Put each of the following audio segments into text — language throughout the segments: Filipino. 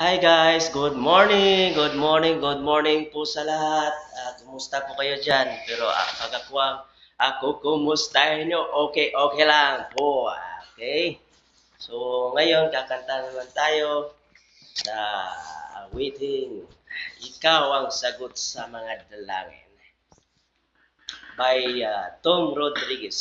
Hi guys, good morning, good morning, good morning po sa lahat. Ah, kumusta po kayo dyan? Pero ah, pag ako, ako kumustahin nyo, okay, okay lang po. Okay? So, ngayon, kakanta naman tayo sa awiting Ikaw ang sagot sa mga dalangin by ah, Tom Rodriguez.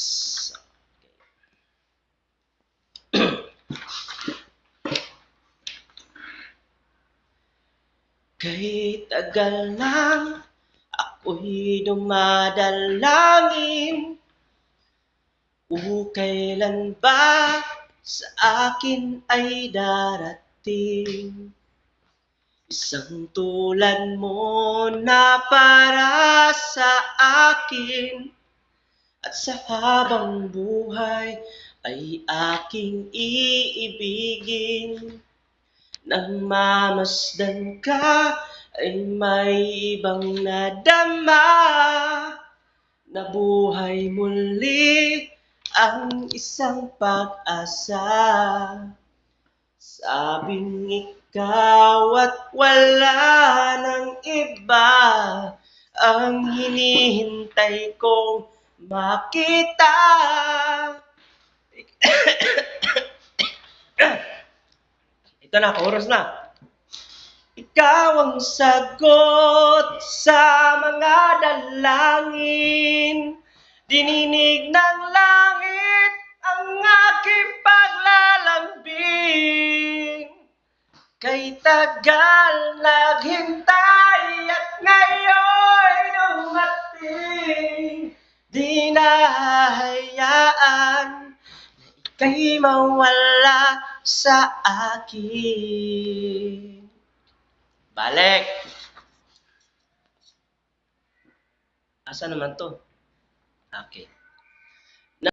Kay tagal nang ako'y dumadalangin O kailan ba sa akin ay darating. Isang tulad mo na para sa akin At sa habang buhay ay aking iibigin nang mamasdan ka ay may ibang nadama na buhay muli ang isang pag-asa. Sabing ikaw at wala ng iba ang hinihintay kong makita. Ito na, oras na. Ikaw ang sagot sa mga dalangin. Dininig ng langit ang aking paglalambing. Kay tagal naghintay at ngayon Ika'y mawala sa akin. Balik! Asa naman to? Okay.